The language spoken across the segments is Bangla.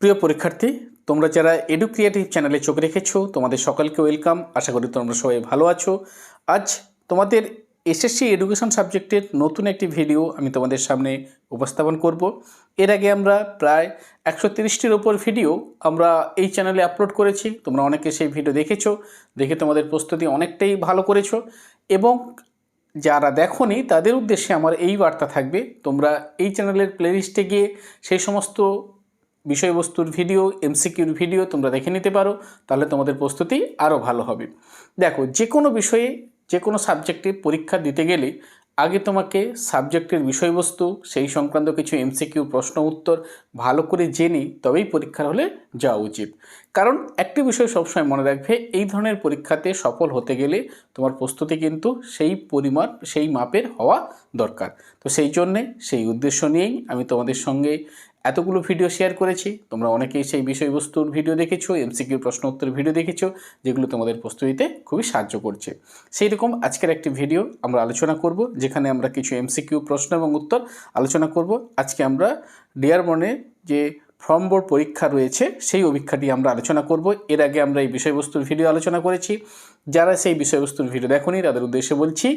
প্রিয় পরীক্ষার্থী, তোমরা যারা এডু ক্রিয়েটিভ চ্যানেলে চোখ রেখেছো, তোমাদের সকলকে ওয়েলকাম আশা করি তোমরা সবাই ভালো আছো। আজ তোমাদের এসএসসি এডুকেশন সাবজেক্টের নতুন একটি ভিডিও আমি তোমাদের সামনে উপস্থাপন করব। এর আগে আমরা প্রায় একশো তিরিশটির ওপর ভিডিও আমরা এই চ্যানেলে আপলোড করেছি। তোমরা অনেকে সেই ভিডিও দেখেছ, দেখে তোমাদের প্রস্তুতি অনেকটাই ভালো করেছ। এবং যারা দেখোনি, তাদের উদ্দেশ্যে আমার এই বার্তা থাকবে, তোমরা এই চ্যানেলের প্লেলিস্টে গিয়ে সেই সমস্ত বিষয়বস্তুর ভিডিও এমসিকিউর ভিডিও তোমরা দেখে নিতে পারো, তাহলে তোমাদের প্রস্তুতি আরও ভালো হবে। দেখো যে কোনো বিষয়ে যে কোনো সাবজেক্টে পরীক্ষা দিতে গেলে আগে তোমাকে সাবজেক্টের বিষয়বস্তু, সেই সংক্রান্ত কিছু এমসিকিউ প্রশ্ন উত্তর ভালো করে জেনে তবেই পরীক্ষার হলে যাওয়া উচিত। কারণ একটি বিষয় সবসময় মনে রাখবে, এই ধরনের পরীক্ষাতে সফল হতে গেলে তোমার প্রস্তুতি কিন্তু সেই পরিমাণ সেই মাপের হওয়া দরকার। তো সেই জন্যে, সেই উদ্দেশ্য নিয়েই আমি তোমাদের সঙ্গে এতগুলো ভিডিও শেয়ার করেছি, তোমরা অনেকেই সেই বিষয়বস্তুর ভিডিও দেখেছ এমসিকিউ প্রশ্ন উত্তর ভিডিও দেখেছ, যেগুলো তোমাদের প্রস্তুতিতে খুবই সাহায্য করছে। সেই রকম আজকের একটি ভিডিও আমরা আলোচনা করব, যেখানে আমরা কিছু এমসিকিউ প্রশ্ন এবং উত্তর আলোচনা করব। আজকে আমরা ডিয়ার মনে যে ফর্ম বোর্ড পরীক্ষা রয়েছে, সেই অভিক্ষাটি আমরা আলোচনা করব। এর আগে আমরা এই বিষয়বস্তুর ভিডিও আলোচনা করেছি। যারা সেই বিষয়বস্তুর ভিডিও দেখোনি, তাদের উদ্দেশ্যে বলছি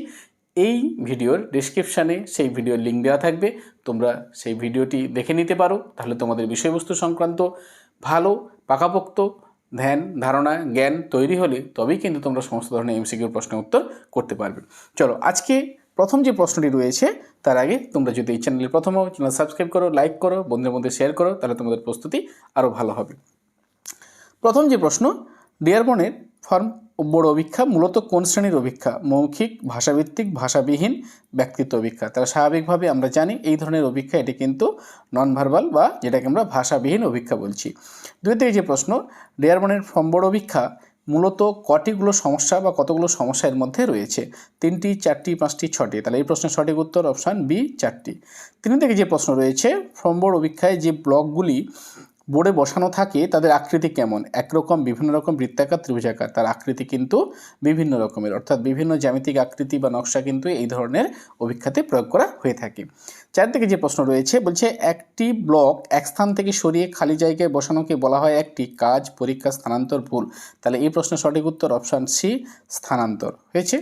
এই ভিডিওর ডিসক্রিপশানে সেই ভিডিওর লিঙ্ক দেওয়া থাকবে। তোমরা সেই ভিডিওটি দেখে নিতে পারো। তাহলে তোমাদের বিষয়বস্তু সংক্রান্ত ভালো, পাকাপোক্ত, ধ্যান, ধারণা, জ্ঞান তৈরি হলে তবেই কিন্তু তোমরা সমস্ত ধরনের এমসিকিউর প্রশ্নের উত্তর করতে পারবে। চলো, আজকে প্রথম যে প্রশ্নটি রয়েছে, তার আগে তোমরা যদি এই চ্যানেলে প্রথম হও চ্যানেল সাবস্ক্রাইব করো লাইক করো, বন্ধুদের মধ্যে শেয়ার করো, তাহলে তোমাদের প্রস্তুতি আরও ভালো হবে। প্রথম যে প্রশ্ন ডিয়ারবনের ফর্ম বড় অভিক্ষা, মূলত কোন শ্রেণির অভিক্ষা? মৌখিক, ভাষাভিত্তিক, ভাষাবিহীন, ব্যক্তিত্ব অভিক্ষা। তারা স্বাভাবিকভাবে আমরা জানি এই ধরনের অভিক্ষা, এটি কিন্তু নন ভার্বাল বা যেটাকে আমরা ভাষাবিহীন অভিক্ষা বলছি। দুই থেকে যে প্রশ্ন ডিয়ারবনের ফর্ম বড় অভিক্ষা মূলত কটিগুলো সমস্যা বা কতগুলো সমস্যা এর মধ্যে রয়েছে? তিনটি, চারটি, পাঁচটি, ছটি। তাহলে এই প্রশ্নের সঠিক উত্তর অপশান বি চারটি। তিন থেকে যে প্রশ্ন রয়েছে ফর্ম বোর্ড অভিক্ষায় যে ব্লকগুলি বোর্ডে বসানো থাকে তাদের আকৃতি কেমন? একরকম, বিভিন্ন রকম, বৃত্তাকার, ত্রিভুজাকার। তার আকৃতি কিন্তু বিভিন্ন রকমের। অর্থাৎ বিভিন্ন জ্যামিতিক আকৃতি বা নকশা কিন্তু এই ধরনের অভিক্ষাতে প্রয়োগ করা হয়ে থাকে। চার থেকে যে প্রশ্ন রয়েছে, বলছে একটি ব্লক এক স্থান থেকে সরিয়ে খালি জায়গায় বসানোকে বলা হয় একটি কাজ পরীক্ষা স্থানান্তর ভুল। তাহলে এই প্রশ্নের সঠিক উত্তর অপশান সি, স্থানান্তর। হয়েছে?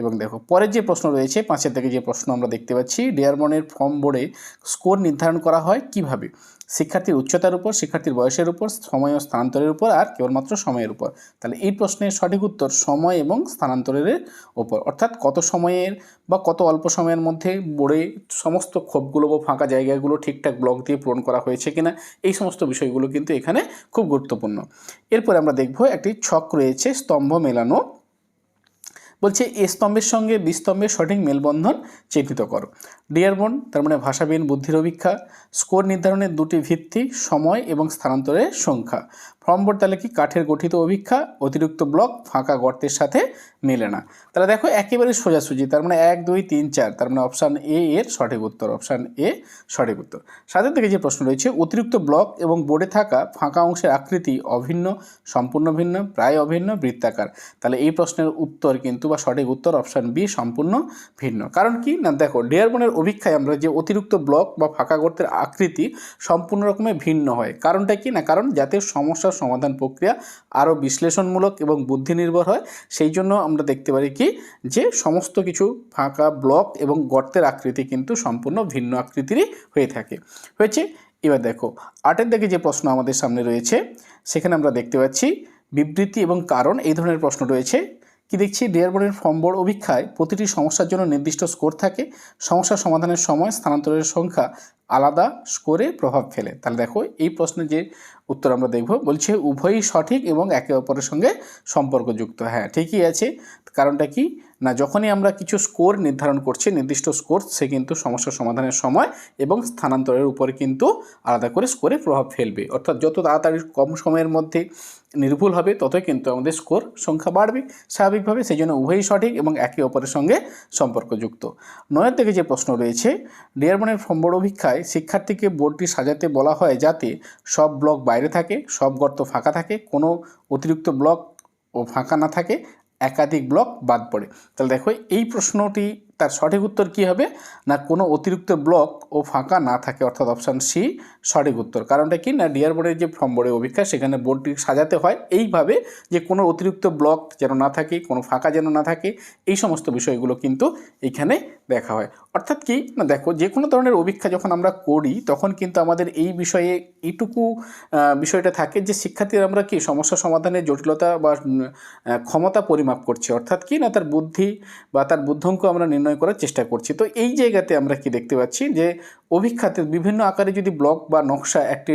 এবং দেখো, পরের যে প্রশ্ন রয়েছে, পাঁচের থেকে যে প্রশ্ন আমরা দেখতে পাচ্ছি, ডিয়ারমনের ফর্ম বোর্ডে স্কোর নির্ধারণ করা হয় কীভাবে? শিক্ষার্থীর উচ্চতার উপর, শিক্ষার্থীর বয়সের উপর, সময় ও স্থানান্তরের উপর আর কেবলমাত্র সময়ের উপর। তাহলে এই প্রশ্নের সঠিক উত্তর সময় এবং স্থানান্তরের উপর। অর্থাৎ কত সময়ের বা কত অল্প সময়ের মধ্যে বোর্ডে সমস্ত ক্ষোভগুলো বা ফাঁকা জায়গাগুলো ঠিকঠাক ব্লক দিয়ে পূরণ করা হয়েছে কিনা, এই সমস্ত বিষয়গুলো কিন্তু এখানে খুব গুরুত্বপূর্ণ। এরপর আমরা দেখব একটি ছক রয়েছে, স্তম্ভ মেলানো বলছে এ স্তম্ভের সঙ্গে বিস্তম্ভের সঠিক মেলবন্ধন চিহ্নিত করো। ডিয়ারবন তার মানে ভাষাবিহীন বুদ্ধির অভিক্ষা স্কোর নির্ধারণের দুটি ভিত্তি, সময় এবং স্থানান্তরের সংখ্যা। ফর্ম বোর্ড তাহলে কি? কাঠের গঠিত অভিক্ষা অতিরিক্ত ব্লক ফাঁকা গর্তের সাথে মেলে না। তাহলে দেখো একেবারে সোজাসুজি, তার মানে এক, দুই, তিন, চার, তার মানে অপশান এ এর সঠিক উত্তর অপশান এ সঠিক উত্তর। সাথে থেকে যে প্রশ্ন রয়েছে, অতিরিক্ত ব্লক এবং বোর্ডে থাকা ফাঁকা অংশের আকৃতি অভিন্ন, সম্পূর্ণ ভিন্ন, প্রায় অভিন্ন, বৃত্তাকার। তাহলে এই প্রশ্নের উত্তর কিন্তু বা সঠিক উত্তর অপশান বি সম্পূর্ণ ভিন্ন। কারণ কি? না, দেখো ডেয়ারবনের অভিক্ষায় আমরা যে অতিরিক্ত ব্লক বা ফাঁকা গর্তের আকৃতি সম্পূর্ণ রকমের ভিন্ন হয়। কারণটা কি না? কারণ যাতে সমস্যার সমাধান প্রক্রিয়া আরও বিশ্লেষণমূলক এবং বুদ্ধি নির্ভর হয়। সেই জন্য আমরা দেখতে পারি কি যে সমস্ত কিছু ফাঁকা ব্লক এবং গর্তের আকৃতি কিন্তু সম্পূর্ণ ভিন্ন আকৃতিরই হয়ে থাকে। হয়েছে? এবার দেখো, আটের দিকে যে প্রশ্ন আমাদের সামনে রয়েছে, সেখানে আমরা দেখতে পাচ্ছি বিবৃতি এবং কারণ এই ধরনের প্রশ্ন রয়েছে। কি দেখছি? ডিয়ারবোর্ডের ফর্ম বোর্ড অভিক্ষায় প্রতিটি সমস্যার জন্য নির্দিষ্ট স্কোর থাকে। সমস্যা সমাধানের সময় স্থানান্তরের সংখ্যা আলাদা স্কোরে প্রভাব ফেলে। তাহলে দেখো, এই প্রশ্নের যে উত্তর আমরা দেখব, বলছে উভয়ই সঠিক এবং একে অপরের সঙ্গে সম্পর্কযুক্ত। হ্যাঁ ঠিকই আছে। কারণটা কি? না, যখনই আমরা কিছু স্কোর নির্ধারণ করছি, নির্দিষ্ট স্কোর সে কিন্তু সমস্যা সমাধানের সময় এবং স্থানান্তরের উপরে কিন্তু আলাদা করে স্কোরে প্রভাব ফেলবে। অর্থাৎ যত তাড়াতাড়ি কম সময়ের মধ্যে নির্ভুল হবে, ততই কিন্তু আমাদের স্কোর সংখ্যা বাড়বে স্বাভাবিকভাবে সেই জন্য উভয়ই সঠিক এবং একে অপরের সঙ্গে সম্পর্কযুক্ত। নয়ের থেকে যে প্রশ্ন রয়েছে ডিয়ারবনের ফর্ম বোর্ড অভিক্ষায় শিক্ষার্থীকে বোর্ডটি সাজাতে বলা হয় যাতে সব ব্লক বাইরে থাকে, সব গর্ত ফাঁকা থাকে, কোনো অতিরিক্ত ব্লক ও ফাঁকা না থাকে একাধিক ব্লক বাদ পড়ে। তাহলে দেখো, এই প্রশ্নটি তার সঠিক উত্তর কি হবে? না কোনো অতিরিক্ত ব্লক ও ফাঁকা না থাকে, অর্থাৎ অপশান সি সঠিক উত্তর। কারণটা কি? না ডিআর বোর্ডের যে ফর্ম বোর্ডের অভিজ্ঞা সেখানে বোর্ডটি সাজাতে হয়। এইভাবে যে কোনো অতিরিক্ত ব্লক যেন না থাকে, কোনো ফাঁকা যেন না থাকে, এই সমস্ত বিষয়গুলো কিন্তু এখানে দেখা হয়। অর্থাৎ কি? না, দেখো, যে কোনো ধরনের অভিজ্ঞা যখন আমরা করি, তখন কিন্তু আমাদের এই বিষয়ে এইটুকু বিষয়টা থাকে যে শিক্ষার্থীরা আমরা কি? সমস্যা সমাধানের জটিলতা বা ক্ষমতা পরিমাপ করছি। অর্থাৎ কি? না, তার বুদ্ধি বা তার বুদ্ধঙ্ক আমরা নির্ণয় করার চেষ্টা করছি। তো এই জায়গাতে আমরা কি দেখতে পাচ্ছি? যে অভিক্ষাতে বিভিন্ন আকারে যদি ব্লক বা নকশা একটি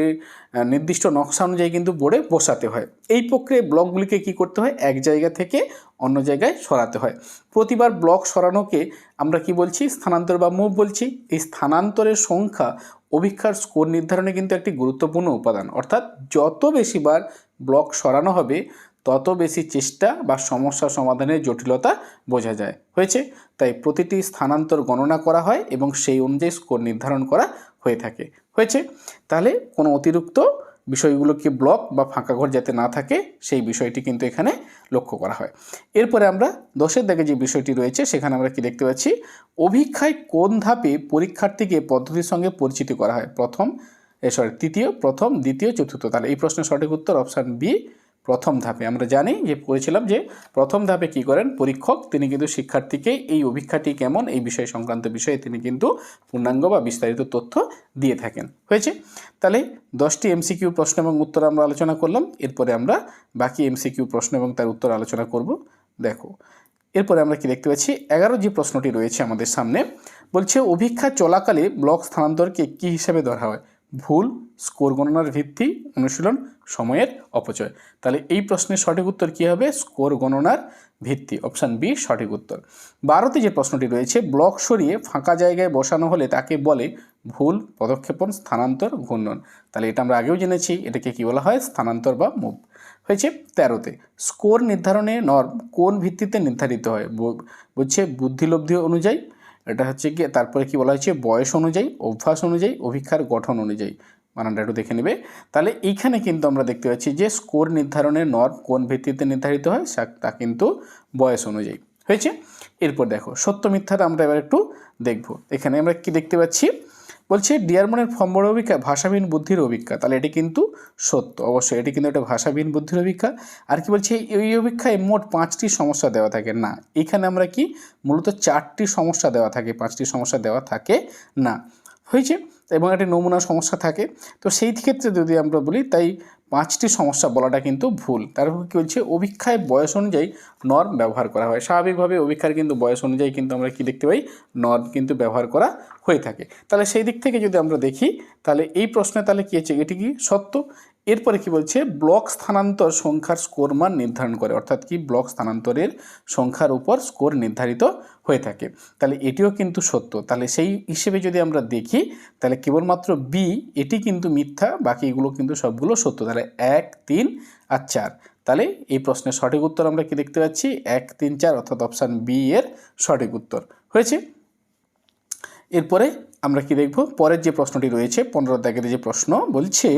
নির্দিষ্ট নকশা অনুযায়ী কিন্তু বোর্ডে বসাতে হয়। এই প্রক্রিয়ায় ব্লকগুলিকে কি করতে হয়? এক জায়গা থেকে অন্য জায়গায় সরাতে হয়। প্রতিবার ব্লক সরানোকে আমরা কি বলছি? স্থানান্তর বা মুভ বলছি। এই স্থানান্তরের সংখ্যা অভিক্ষার স্কোর নির্ধারণে কিন্তু একটি গুরুত্বপূর্ণ উপাদান। অর্থাৎ যত বেশিবার ব্লক সরানো হবে, তত বেশি চেষ্টা বা সমস্যা সমাধানের জটিলতা বোঝা যায়। হয়েছে? তাই প্রতিটি স্থানান্তর গণনা করা হয় এবং সেই অনুযায়ী স্কোর নির্ধারণ করা হয়ে থাকে। হয়েছে। তাহলে কোনো অতিরিক্ত বিষয়গুলোকে ব্লক বা ফাঁকা ঘর যাতে না থাকে, সেই বিষয়টি কিন্তু এখানে লক্ষ্য করা হয়। এরপরে আমরা দশের দাগে যে বিষয়টি রয়েছে, সেখানে আমরা কি দেখতে পাচ্ছি? অভিক্ষায় কোন ধাপে পরীক্ষার্থীকে পদ্ধতির সঙ্গে পরিচিত করা হয়? প্রথম সরি তৃতীয়, প্রথম, দ্বিতীয়, চতুর্থ। তাহলে এই প্রশ্নের সঠিক উত্তর অপশান বি প্রথম ধাপে আমরা জানি যে পড়েছিলাম যে প্রথম ধাপে কি করেন? পরীক্ষক, তিনি কিন্তু শিক্ষার্থীকে এই অভিক্ষাটি কেমন, এই বিষয় সংক্রান্ত বিষয়ে তিনি কিন্তু পূর্ণাঙ্গ বা বিস্তারিত তথ্য দিয়ে থাকেন। হয়েছে? তাহলে দশটি এমসিকিউ প্রশ্ন এবং উত্তর আমরা আলোচনা করলাম। এরপরে আমরা বাকি এমসিকিউ প্রশ্ন এবং তার উত্তর আলোচনা করব। দেখো, এরপরে আমরা কি দেখতে পাচ্ছি? এগারো যে প্রশ্নটি রয়েছে আমাদের সামনে। বলছে, অভিক্ষা চলাকালে ব্লক স্থানান্তরকে কী হিসাবে ধরা হয়? ভুল, স্কোর গণনার ভিত্তি, অনুশীলন, সময়ের অপচয়। তাহলে এই প্রশ্নের সঠিক উত্তর কী হবে? স্কোর গণনার ভিত্তি, অপশান বি, সঠিক উত্তর। বারোতে যে প্রশ্নটি রয়েছে, ব্লক সরিয়ে ফাঁকা জায়গায় বসানো হলে তাকে বলে ভুল, পদক্ষেপণ, স্থানান্তর, ঘূর্ণন। তাহলে এটা আমরা আগেও জেনেছি, এটাকে কী বলা হয়? স্থানান্তর বা মুভ। হয়েছে তেরোতে, স্কোর নির্ধারণে নর্ম কোন ভিত্তিতে নির্ধারিত হয়? বলছে বুদ্ধিলব্ধি অনুযায়ী এটা হচ্ছে গিয়ে তারপরে কি বলা হয়েছে? বয়স অনুযায়ী, অভ্যাস অনুযায়ী, অভিক্ষার গঠন অনুযায়ী। বানানটা একটু দেখে নেবে। তাহলে এইখানে কিন্তু আমরা দেখতে পাচ্ছি যে স্কোর নির্ধারণের নর্ম কোন ভিত্তিতে নির্ধারিত হয় তা কিন্তু বয়স অনুযায়ী। হয়েছে? এরপর দেখো, সত্য মিথ্যাটা আমরা এবার একটু দেখব। এখানে আমরা কি দেখতে পাচ্ছি? বলছে ডিয়ারমনের ফম্বর অভিজ্ঞা ভাষাবিহীন বুদ্ধির অভিজ্ঞা। তাহলে এটি কিন্তু সত্য। অবশ্যই এটি কিন্তু একটা ভাষাবিহীন বুদ্ধির অভিজ্ঞা। আর কি বলছে, এই অভিজ্ঞায় মোট পাঁচটি সমস্যা দেওয়া থাকে। না, এখানে আমরা কি, মূলত চারটি সমস্যা দেওয়া থাকে, পাঁচটি সমস্যা দেওয়া থাকে, না। হয়েছে, এবং একটি নমুনা সমস্যা থাকে। তো সেই ক্ষেত্রে যদি আমরা বলি, তাই পাঁচটি সমস্যা বলাটা কিন্তু ভুল। তারপর কী বলছে? অভিক্ষায় বয়স অনুযায়ী নর্ম ব্যবহার করা হয়। স্বাভাবিকভাবে অভিক্ষার কিন্তু বয়স অনুযায়ী কিন্তু আমরা কি দেখতে পাই? নর্ম কিন্তু ব্যবহার করা হয়ে থাকে। তাহলে সেই দিক থেকে যদি আমরা দেখি, তাহলে এই প্রশ্নে তাহলে কী হচ্ছে এটি কি সত্য? এরপরে কি বলছে? ব্লক স্থানান্তর সংখ্যার স্কোর মান নির্ধারণ করে। অর্থাৎ কি? ব্লক স্থানান্তরের সংখ্যার উপর স্কোর নির্ধারিত হয়ে থাকে। তাহলে এটিও কিন্তু সত্য। তাহলে সেই হিসেবে যদি আমরা দেখি, তাহলে কেবলমাত্র বি এটি কিন্তু মিথ্যা বাকিগুলো কিন্তু সবগুলো সত্য। তাহলে এক, তিন আর চার। তাহলে এই প্রশ্নের সঠিক উত্তর আমরা কি দেখতে পাচ্ছি? এক, তিন, চার অর্থাৎ অপশান বি এর সঠিক উত্তর। হয়েছে? এরপরে আমরা কি দেখব? পরের যে প্রশ্নটি রয়েছে, পনেরো দাগের যে প্রশ্ন বলছে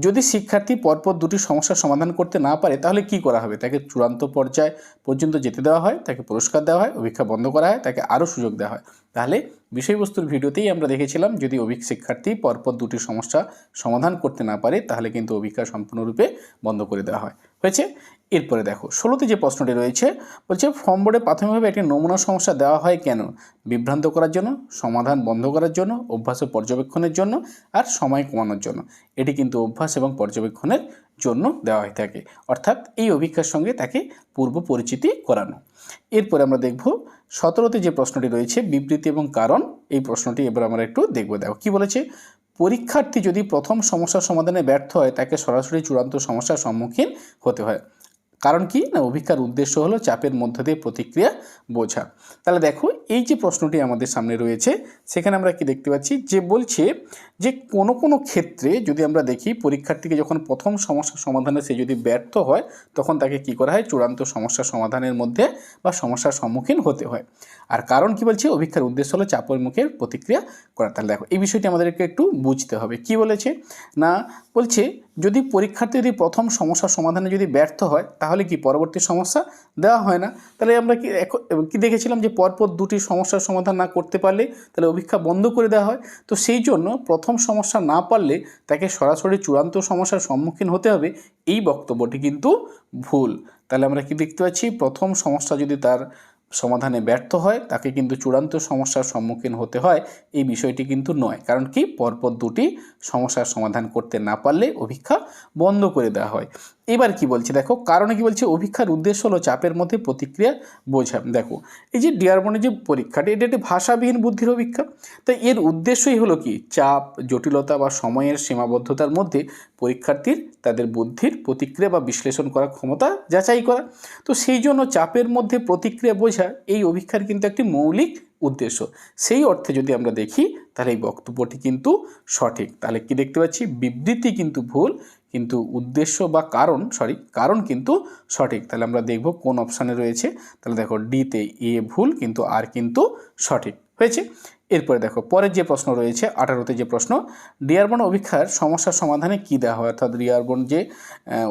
যদি শিক্ষার্থী পরপর দুটি সমস্যার সমাধান করতে না পারে, তাহলে কি করা হবে? তাকে চূড়ান্ত পর্যায় পর্যন্ত যেতে দেওয়া হয়, তাকে পুরস্কার দেওয়া হয় অভিক্ষা বন্ধ করা হয়, তাকে আরও সুযোগ দেওয়া হয়। তাহলে বিষয়বস্তুর ভিডিওতেই আমরা দেখেছিলাম, যদি অভিক শিক্ষার্থী পরপর দুটি সমস্যা সমাধান করতে না পারে, তাহলে কিন্তু অভিক্ষা সম্পূর্ণরূপে বন্ধ করে দেওয়া হয়। হয়েছে? এরপরে দেখো, ষোলোতে যে প্রশ্নটি রয়েছে, বলছে ফর্ম বোর্ডে প্রাথমিকভাবে একটি নমুনা সমস্যা দেওয়া হয় কেন? বিভ্রান্ত করার জন্য, সমাধান বন্ধ করার জন্য, অভ্যাস ও পর্যবেক্ষণের জন্য, আর সময় কমানোর জন্য। এটি কিন্তু অভ্যাস এবং পর্যবেক্ষণের জন্য দেওয়া হয়ে থাকে। অর্থাৎ এই অভিজ্ঞার সঙ্গে তাকে পূর্ব পরিচিতি করানো। এরপরে আমরা দেখব, সতেরোতে যে প্রশ্নটি রয়েছে, বিবৃতি এবং কারণ, এই প্রশ্নটি এবার আমরা একটু দেখব। দেখো, কী বলেছে? পরীক্ষার্থী যদি প্রথম সমস্যার সমাধানে ব্যর্থ হয়, তাকে সরাসরি চূড়ান্ত সমস্যার সম্মুখীন হতে হয়। কারণ কি? না, অভিজ্ঞার উদ্দেশ্য হলো চাপের মধ্য দিয়ে প্রতিক্রিয়া বোঝা। তাহলে দেখো, এই যে প্রশ্নটি আমাদের সামনে রয়েছে, সেখানে আমরা কি দেখতে পাচ্ছি? যে বলছে যে কোনো কোনো ক্ষেত্রে যদি আমরা দেখি পরীক্ষার্থীকে যখন প্রথম সমস্যার সমাধানে সে যদি ব্যর্থ হয়, তখন তাকে কি করা হয়? চূড়ান্ত সমস্যার সমাধানের মধ্যে বা সমস্যার সম্মুখীন হতে হয়। আর কারণ কি বলছে? অভিক্ষার উদ্দেশ্য হলো চাপের মুখের প্রতিক্রিয়া করা। তাহলে দেখো, এই বিষয়টি আমাদেরকে একটু বুঝতে হবে। কি বলেছে? না, বলছে যদি পরীক্ষার্থী যদি প্রথম সমস্যার সমাধানে যদি ব্যর্থ হয়, তাহলে কি পরবর্তী সমস্যা? দেওয়া হয় না। তাহলে আমরা কি কি দেখেছিলাম যে পরপর দুটি সমস্যার সমাধান না করতে পারলে তাহলে অভিক্ষা বন্ধ করে দেওয়া হয়। তো সেই জন্য প্রথম সমস্যা না পারলে তাকে সরাসরি চূড়ান্ত সমস্যার সম্মুখীন হতে হবে। এই বক্তব্যটি কিন্তু ভুল। তাহলে আমরা কি দেখতে পাচ্ছি? প্রথম সমস্যা যদি তার সমাধানে ব্যর্থ হয়, তাকে কিন্তু চূড়ান্ত সমস্যার সম্মুখীন হতে হয়। এই বিষয়টি কিন্তু নয়। কারণ কি? পরপর দুটি সমস্যার সমাধান করতে না পারলে অভিক্ষা বন্ধ করে দেওয়া হয়। এবার কি বলছে? দেখো, কারণে কি বলছে? অভিক্ষার উদ্দেশ্য হলো চাপের মধ্যে প্রতিক্রিয়া বোঝা। দেখো, এই যে ডিয়ারবনের যে পরীক্ষাটি এটা একটি ভাষাবিহীন বুদ্ধির অভিক্ষা। তাই এর উদ্দেশ্যই হলো কি? চাপ, জটিলতা বা সময়ের সীমাবদ্ধতার মধ্যে পরীক্ষার্থীর তাদের বুদ্ধির প্রতিক্রিয়া বা বিশ্লেষণ করার ক্ষমতা যাচাই করা। তো সেই জন্য চাপের মধ্যে প্রতিক্রিয়া বোঝা এই অভিক্ষার কিন্তু একটি মৌলিক উদ্দেশ্য। সেই অর্থে যদি আমরা দেখি, তাহলে এই বক্তব্যটি কিন্তু সঠিক। তাহলে কি দেখতে পাচ্ছি? বিবৃতি কিন্তু ভুল। কিন্তু উদ্দেশ্য বা কারণ সরি কারণ কিন্তু সঠিক। তাহলে আমরা দেখব কোন অপশানে রয়েছে। তাহলে দেখো ডিতে এ ভুল, কিন্তু আর কিন্তু সঠিক। হয়েছে? এরপরে দেখো পরের যে প্রশ্ন রয়েছে, আঠারোতে যে প্রশ্ন, ডিয়ারবন অভিক্ষার সমস্যার সমাধানে কী দেওয়া হয়? অর্থাৎ ডিয়ারবন যে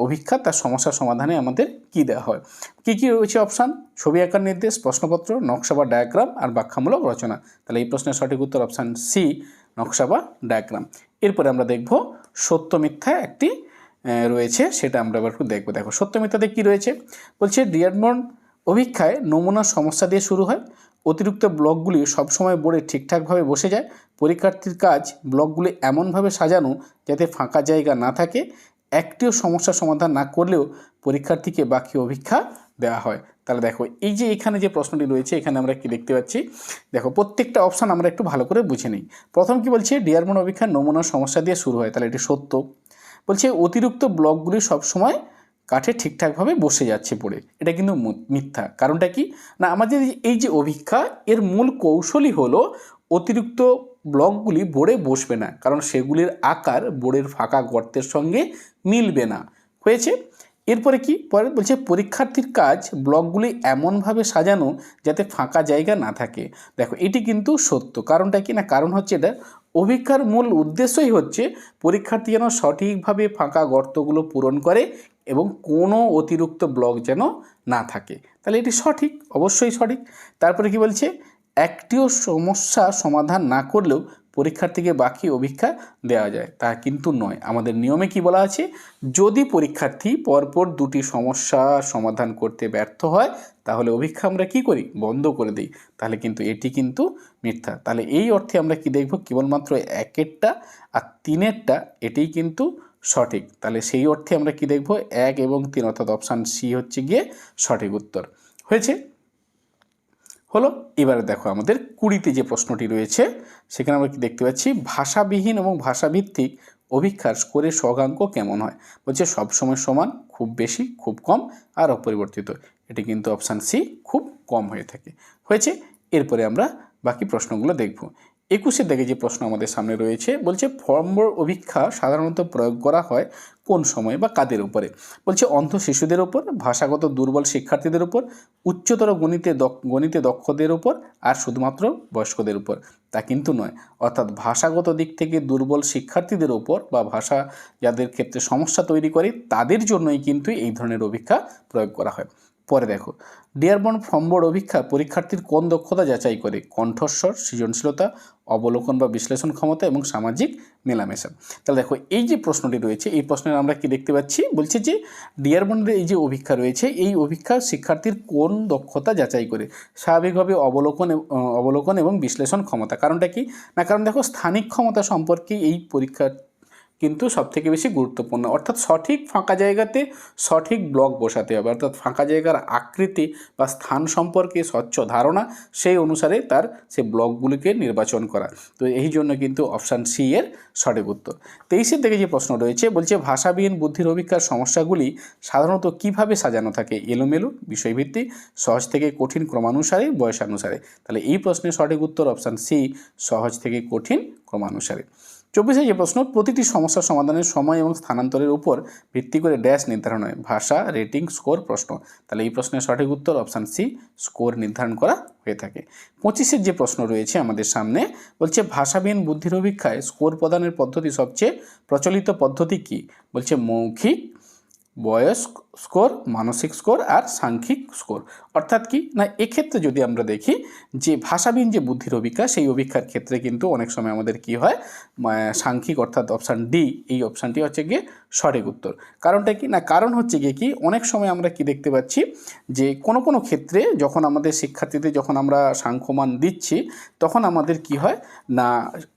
অভিক্ষা, তার সমস্যার সমাধানে আমাদের কী দেওয়া হয়? কী কী রয়েছে অপশান ছবি আঁকার নির্দেশ, প্রশ্নপত্র, নকশা বা ডায়াগ্রাম আর ব্যাখ্যামূলক রচনা। তাহলে এই প্রশ্নের সঠিক উত্তর অপশান সি, নকশা বা ডায়াগ্রাম এরপরে আমরা দেখব সত্য মিথ্যা একটি রয়েছে, সেটা আমরা এবার একটু দেখব। দেখো সত্য মিথ্যাতে কী রয়েছে? বলছে ডিয়ারবন অভিক্ষায় নমুনা সমস্যা দিয়ে শুরু হয়। অতিরিক্ত ব্লকগুলি সবসময় বোর্ডে ঠিকঠাকভাবে বসে যায়। পরীক্ষার্থীর কাজ ব্লকগুলি এমনভাবে সাজানো যাতে ফাঁকা জায়গা না থাকে। একটিও সমস্যার সমাধান না করলেও পরীক্ষার্থীকে বাকি অভিক্ষা দেওয়া হয়। তাহলে দেখো, এই যে এখানে যে প্রশ্নটি রয়েছে, এখানে আমরা কি দেখতে পাচ্ছি? দেখো, প্রত্যেকটা অপশান আমরা একটু ভালো করে বুঝে নিই। প্রথম কি বলছে? ডিয়ারমন অভিক্ষার নমুনা সমস্যা দিয়ে শুরু হয়। তাহলে এটি সত্য। বলছে, অতিরিক্ত ব্লকগুলি সবসময় কাঠে ঠিকঠাকভাবে বসে যাচ্ছে পড়ে। এটা কিন্তু মিথ্যা। কারণটা কি? না, আমাদের এই যে অভিক্ষা, এর মূল কৌশলই হলো অতিরিক্ত ব্লকগুলি বোর্ডে বসবে না। কারণ সেগুলির আকার বোর্ডের ফাঁকা গর্তের সঙ্গে মিলবে না। হয়েছে? এরপরে কি? পরে বলছে, পরীক্ষার্থীর কাজ ব্লকগুলি এমনভাবে সাজানো যাতে ফাঁকা জায়গা না থাকে। দেখো, এটি কিন্তু সত্য। কারণটা কি না? কারণ হচ্ছে এটা অভিক্ষার মূল উদ্দেশ্যই হচ্ছে পরীক্ষার্থী যেন সঠিকভাবে ফাঁকা গর্তগুলো পূরণ করে এবং কোনো অতিরিক্ত ব্লক যেন না থাকে। তাহলে এটি সঠিক? অবশ্যই সঠিক। তারপরে কি বলছে, একটিও সমস্যা সমাধান না করলেও পরীক্ষার্থীকে বাকি অভিক্ষা দেওয়া যায়। তা কিন্তু নয়। আমাদের নিয়মে কি বলা আছে? যদি পরীক্ষার্থী পরপর দুটি সমস্যা সমাধান করতে ব্যর্থ হয়, তাহলে অভিক্ষা আমরা কি করি? বন্ধ করে দিই। তাহলে কিন্তু এটি কিন্তু মিথ্যা। তাহলে এই অর্থে আমরা কি দেখব? কেবলমাত্র একেরটা আর তিনেরটা এটিই কিন্তু সঠিক। তাহলে সেই অর্থে আমরা কি দেখব? এক এবং তিন অর্থাৎ অপশান সি হচ্ছে গিয়ে সঠিক উত্তর। হয়েছে? হলো, এবারে দেখো আমাদের কুড়িতে যে প্রশ্নটি রয়েছে, সেখানে আমরা কি দেখতে পাচ্ছি, ভাষাবিহীন এবং ভাষাভিত্তিক অভিক্ষার স্কোরের সগাঙ্ক কেমন হয়? বলছে সবসময় সমান, খুব বেশি, খুব কম, আর অপরিবর্তিত। এটি কিন্তু অপশান সি খুব কম হয়ে থাকে। হয়েছে, এরপরে আমরা বাকি প্রশ্নগুলো দেখব। একুশের দিকে যে প্রশ্ন আমাদের সামনে রয়েছে, বলছে ফর্মর অভিক্ষা সাধারণত প্রয়োগ করা হয় কোন সময় বা কাদের উপরে? বলছে অন্ধ শিশুদের উপর, ভাষাগত দুর্বল শিক্ষার্থীদের উপর, উচ্চতর গণিতে গণিতে দক্ষদের উপর আর শুধুমাত্র বয়স্কদের উপর। তা কিন্তু নয়, অর্থাৎ ভাষাগত দিক থেকে দুর্বল শিক্ষার্থীদের উপর বা ভাষা যাদের ক্ষেত্রে সমস্যা তৈরি করে, তাদের জন্যই কিন্তু এই ধরনের অভিক্ষা প্রয়োগ করা হয়। পরে দেখো। ডিয়ারবন ফর্মবোর্ড অভিক্ষা, পরীক্ষার্থীর কোন দক্ষতা যাচাই করে? কণ্ঠস্বর, সৃজনশীলতা, অবলোকন বা বিশ্লেষণ ক্ষমতা এবং সামাজিক মেলামেশা। তাহলে দেখো, এই যে প্রশ্নটি রয়েছে, এই প্রশ্নের আমরা কি দেখতে পাচ্ছি? বলছে যে ডিয়ারবনের এই যে অভিক্ষা রয়েছে, এই অভিক্ষা শিক্ষার্থীর কোন দক্ষতা যাচাই করে? স্বাভাবিকভাবে অবলোকন অবলোকন এবং বিশ্লেষণ ক্ষমতা। কারণটা কি? না, কারণ দেখো, স্থানিক ক্ষমতা সম্পর্কে এই পরীক্ষার কিন্তু সবথেকে বেশি গুরুত্বপূর্ণ। অর্থাৎ সঠিক ফাঁকা জায়গাতে সঠিক ব্লক বসাতে হবে। অর্থাৎ ফাঁকা জায়গার আকৃতি বা স্থান সম্পর্কে স্বচ্ছ ধারণা, সেই অনুসারে তার সে ব্লকগুলিকে নির্বাচন করা। তো এই জন্য কিন্তু অপশান সি এর সঠিক উত্তর। তেইশের থেকে যে প্রশ্ন রয়েছে, বলছে ভাষাবিহীন বুদ্ধির অভিজ্ঞার সমস্যাগুলি সাধারণত কীভাবে সাজানো থাকে? এলোমেলো, বিষয়ভিত্তিক, সহজ থেকে কঠিন ক্রমানুসারে, বয়সানুসারে। তাহলে এই প্রশ্নের সঠিক উত্তর অপশান সি সহজ থেকে কঠিন ক্রমানুসারে। চব্বিশে যে প্রশ্ন, প্রতিটি সমস্যার সমাধানের সময় এবং স্থানান্তরের উপর ভিত্তি করে ড্যাশ নির্ধারণ হয়। ভাষা, রেটিং, স্কোর প্রশ্ন। তাহলে এই প্রশ্নের সঠিক উত্তর অপশান সি, স্কোর নির্ধারণ করা হয়ে থাকে। পঁচিশের যে প্রশ্ন রয়েছে আমাদের সামনে, বলছে ভাষাবিহীন বুদ্ধির অভিক্ষায় স্কোর প্রদানের পদ্ধতি সবচেয়ে প্রচলিত পদ্ধতি কী? বলছে মৌখিক বয়স স্কোর, মানসিক স্কোর আর সাংখ্যিক স্কোর। অর্থাৎ কি? না, এক্ষেত্রে যদি আমরা দেখি, যে ভাষাবিহীন যে বুদ্ধির অভিজ্ঞা সেই অভিজ্ঞার ক্ষেত্রে কিন্তু অনেক সময় আমাদের কি হয় সাংখ্যিক অর্থাৎ অপশান ডি এই অপশানটি হচ্ছে গিয়ে সঠিক উত্তর। কারণটা কি? না, কারণ হচ্ছে গিয়ে কি, অনেক সময় আমরা কি দেখতে পাচ্ছি, যে কোনো কোনো ক্ষেত্রে যখন আমাদের শিক্ষার্থীদের যখন আমরা সাংখ্যমান দিচ্ছি, তখন আমাদের কি হয়, না,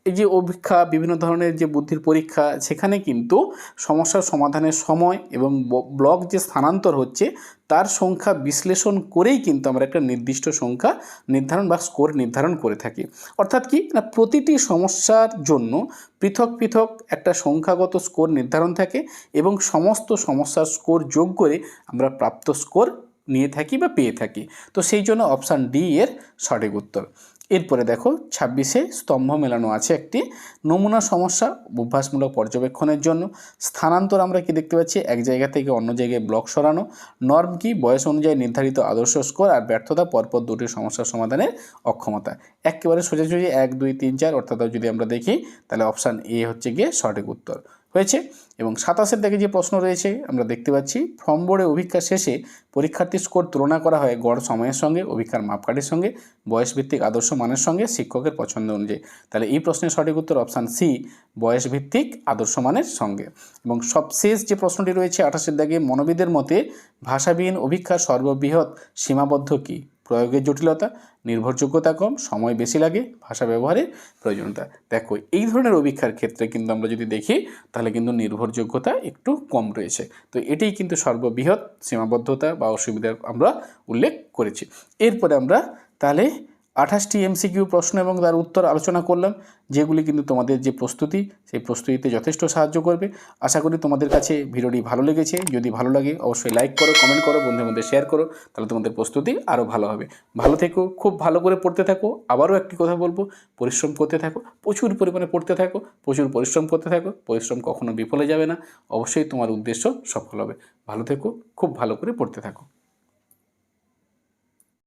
এই যে অভিক্ষা বিভিন্ন ধরনের যে বুদ্ধির পরীক্ষা, সেখানে কিন্তু সমস্যার সমাধানের সময় এবং ব্লক যে স্থানান্তর হচ্ছে, তার সংখ্যা বিশ্লেষণ করেই কিন্তু আমরা একটা নির্দিষ্ট সংখ্যা নির্ধারণ বা স্কোর নির্ধারণ করে থাকি। অর্থাৎ কি? না, প্রতিটি সমস্যার জন্য পৃথক পৃথক একটা সংখ্যাগত স্কোর নির্ধারণ থাকে এবং সমস্ত সমস্যার স্কোর যোগ করে আমরা প্রাপ্ত স্কোর নিয়ে থাকি বা পেয়ে থাকি। তো সেই জন্য অপশান ডি এর সঠিক উত্তর। এরপরে দেখো ছাব্বিশে স্তম্ভ মেলানো আছে একটি নমুনা সমস্যা অভ্যাসমূলক পর্যবেক্ষণের জন্য। স্থানান্তর আমরা কি দেখতে পাচ্ছি? এক জায়গা থেকে অন্য জায়গায় ব্লক সরানো। নর্ম কি? বয়স অনুযায়ী নির্ধারিত আদর্শ স্কোর আর ব্যর্থতা পরপর দুটি সমস্যার সমাধানের অক্ষমতা। একেবারে সোজাসুজি এক, দুই, তিন, চার অর্থাৎ যদি আমরা দেখি, তাহলে অপশান এ হচ্ছে গিয়ে সঠিক উত্তর। হয়েছে এবং সাতাশের দিকে যে প্রশ্ন রয়েছে, আমরা দেখতে পাচ্ছি, ফর্ম বোর্ডে অভিজ্ঞা শেষে পরীক্ষার্থীর স্কোর তুলনা করা হয় গড় সময়ের সঙ্গে অভিজ্ঞার মাপকাঠির সঙ্গে, বয়সভিত্তিক আদর্শ মানের সঙ্গে, শিক্ষকের পছন্দ অনুযায়ী। তাহলে এই প্রশ্নের সঠিক উত্তর অপশান সি, বয়সভিত্তিক আদর্শ মানের সঙ্গে। এবং সবশেষ যে প্রশ্নটি রয়েছে আঠাশের দাগে মনোবিদের মতে ভাষাবিহীন অভিজ্ঞার সর্ববৃহৎ সীমাবদ্ধ কী? প্রয়োগের জটিলতা নির্ভরযোগ্যতা কম, সময় বেশি লাগে, ভাষা ব্যবহারের প্রয়োজনীয়তা। দেখো, এই ধরনের অভিক্ষার ক্ষেত্রে কিন্তু আমরা যদি দেখি, তাহলে কিন্তু নির্ভরযোগ্যতা একটু কম রয়েছে। তো এটাই কিন্তু সর্ববৃহৎ সীমাবদ্ধতা বা অসুবিধার আমরা উল্লেখ করেছি। এরপরে আমরা তাহলে আঠাশটি এমসিকিউ প্রশ্ন এবং তার উত্তর আলোচনা করলাম, যেগুলি কিন্তু তোমাদের যে প্রস্তুতি, সেই প্রস্তুতিতে যথেষ্ট সাহায্য করবে। আশা করি তোমাদের কাছে ভিডিওটি ভালো লেগেছে। যদি ভালো লাগে, অবশ্যই লাইক করো কমেন্ট করো, বন্ধুদের মধ্যে শেয়ার করো, তাহলে তোমাদের প্রস্তুতি আরও ভালো হবে। ভালো থেকো, খুব ভালো করে পড়তে থাকো। আবারও একটি কথা বলব, পরিশ্রম করতে থাকো, প্রচুর পরিমাণে পড়তে থাকো, প্রচুর পরিশ্রম করতে থাকো, পরিশ্রম কখনো বিফলে যাবে না। অবশ্যই তোমার উদ্দেশ্য সফল হবে। ভালো থেকো, খুব ভালো করে পড়তে থাকো।